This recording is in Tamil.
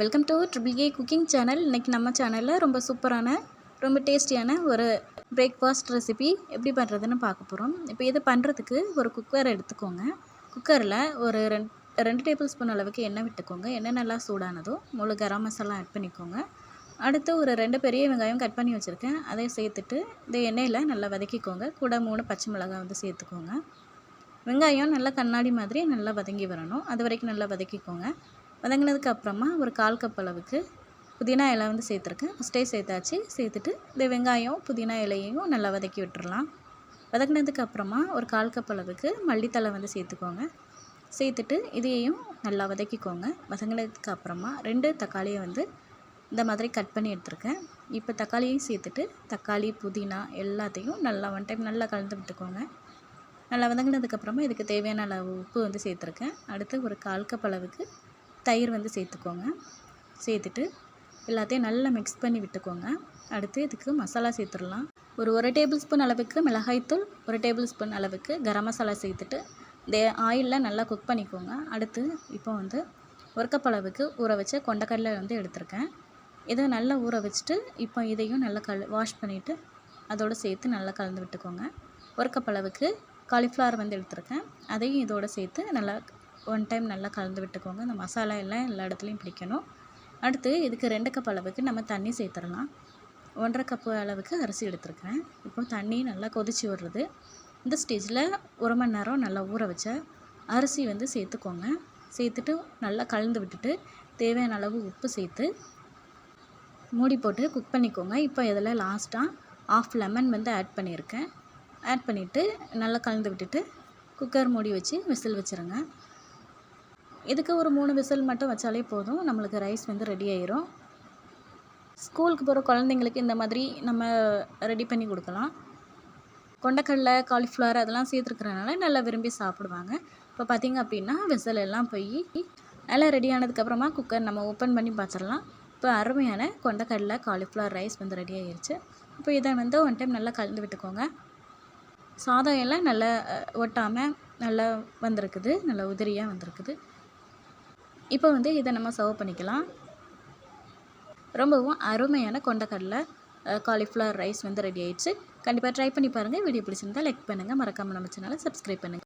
Welcome to triple A cooking channel. இன்றைக்கி நம்ம சேனலில் ரொம்ப சூப்பரான ரொம்ப டேஸ்டியான ஒரு பிரேக்ஃபாஸ்ட் ரெசிபி எப்படி பண்ணுறதுன்னு பார்க்க போகிறோம் இப்போ இது பண்ணுறதுக்கு ஒரு குக்கர் எடுத்துக்கோங்க. குக்கரில் ஒரு ரெண்டு ரெண்டு டேபிள் ஸ்பூன் அளவுக்கு எண்ணெய் விட்டுக்கோங்க. எண்ணெய் நல்லா சூடானதோ முழு கரம் மசாலா ஆட் பண்ணிக்கோங்க. அடுத்து ஒரு ரெண்டு பெரிய வெங்காயம் கட் பண்ணி வச்சுருக்கேன். அதை சேர்த்துட்டு இந்த எண்ணெயில் நல்லா வதக்கிக்கோங்க. கூட மூணு பச்சை மிளகாய் வந்து சேர்த்துக்கோங்க. வெங்காயம் நல்லா கண்ணாடி மாதிரி நல்லா வதங்கி வரணும். அது வரைக்கும் நல்லா வதக்கிக்கோங்க. வதங்கினதுக்கு அப்புறமா ஒரு கால் கப் அளவுக்கு புதினா இலை வந்து சேர்த்துருக்கேன். ஃபஸ்ட்டே சேர்த்தாச்சு. சேர்த்துட்டு இந்த வெங்காயம் புதினா இலையையும் நல்லா வதக்கி விட்டுறலாம். வதக்கினதுக்கு அப்புறமா ஒரு கால் கப் அளவுக்கு மல்லித்தலை வந்து சேர்த்துக்கோங்க. சேர்த்துட்டு இதையும் நல்லா வதக்கிக்கோங்க. வதங்கினதுக்கு அப்புறமா ரெண்டு தக்காளியை வந்து இந்த மாதிரி கட் பண்ணி எடுத்துருக்கேன். இப்போ தக்காளியும் சேர்த்துட்டு தக்காளி புதினா எல்லாத்தையும் நல்லா ஒன் டைம் நல்லா கலந்து விட்டுக்கோங்க. நல்லா வதங்கினதுக்கப்புறமா இதுக்கு தேவையான அளவு உப்பு வந்து சேர்த்துருக்கேன். அடுத்து ஒரு கால் கப் அளவுக்கு தயிர் வந்து சேர்த்துக்கோங்க. சேர்த்துட்டு எல்லாத்தையும் நல்லா மிக்ஸ் பண்ணி விட்டுக்கோங்க. அடுத்து இதுக்கு மசாலா சேர்த்துடலாம். ஒரு ஒரு டேபிள் ஸ்பூன் அளவுக்கு மிளகாய்த்தூள் ஒரு டேபிள் ஸ்பூன் அளவுக்கு கரம் மசாலா சேர்த்துட்டு தே ஆயிலில் நல்லா குக் பண்ணிக்கோங்க. அடுத்து இப்போ வந்து ஒரு கப் அளவுக்கு ஊற வச்ச கொண்டக்கடலை வந்து எடுத்திருக்கேன். இதை நல்லா ஊற வச்சுட்டு இப்போ இதையும் நல்லா கல் வாஷ் பண்ணிவிட்டு அதோடு சேர்த்து நல்லா கலந்து விட்டுக்கோங்க. ஒரு கப் அளவுக்கு காலிஃப்ளவர் வந்து எடுத்திருக்கேன். அதையும் இதோடு சேர்த்து நல்லா ஒன் டைம் நல்லா கலந்து விட்டுக்கோங்க. அந்த மசாலா எல்லாம் எல்லா இடத்துலையும் பிடிக்கணும். அடுத்து இதுக்கு ரெண்டு கப் அளவுக்கு நம்ம தண்ணி சேர்த்துடலாம். ஒன்றரை கப்பு அளவுக்கு அரிசி எடுத்துருக்கேன். இப்போ தண்ணி நல்லா கொதிச்சு விடுறது. இந்த ஸ்டேஜில் ஒரு மணி நேரம் நல்லா ஊற வச்ச அரிசி வந்து சேர்த்துக்கோங்க. சேர்த்துட்டு நல்லா கலந்து விட்டுட்டு தேவையான அளவு உப்பு சேர்த்து மூடி போட்டு குக் பண்ணிக்கோங்க. இப்போ இதில் லாஸ்ட்டாக ஆஃப் லெமன் வந்து ஆட் பண்ணியிருக்கேன். ஆட் பண்ணிவிட்டு நல்லா கலந்து விட்டுட்டு குக்கர் மூடி வச்சு விசில் வச்சுருங்க. இதுக்கு ஒரு மூணு விசில் மட்டும் வச்சாலே போதும். நம்மளுக்கு ரைஸ் வந்து ரெடி ஆயிரும். ஸ்கூலுக்கு போகிற குழந்தைங்களுக்கு இந்த மாதிரி நம்ம ரெடி பண்ணி கொடுக்கலாம். கொண்டக்கடலை காலிஃப்ளவர் அதெல்லாம் சேர்த்துருக்கிறனால நல்லா விரும்பி சாப்பிடுவாங்க. இப்போ பார்த்திங்க அப்படின்னா விசில் எல்லாம் போய் நல்லா ரெடி ஆனதுக்கப்புறமா குக்கர் நம்ம ஓப்பன் பண்ணி பார்த்துடலாம். இப்போ அருமையான கொண்டக்கடலை காலிஃப்ளவர் ரைஸ் வந்து ரெடி ஆகிருச்சு இப்போ இதை வந்து ஒன் டைம் நல்லா கலந்து விட்டுக்கோங்க. சாதம் எல்லாம் நல்லா ஒட்டாமல் நல்லா வந்திருக்குது. நல்லா உதிரியாக வந்திருக்குது. இப்போ வந்து இதை நம்ம சர்வ் பண்ணிக்கலாம். ரொம்பவும் அருமையான கொண்டக்கடலை காலிஃப்ளவர் ரைஸ் வந்து ரெடி ஆயிடுச்சு. கண்டிப்பாக ட்ரை பண்ணி பாருங்கள் வீடியோ பிடிச்சிருந்தால் லைக் பண்ணுங்கள் மறக்காமல் நம்ம சேனலை சப்ஸ்கிரைப் பண்ணுங்கள்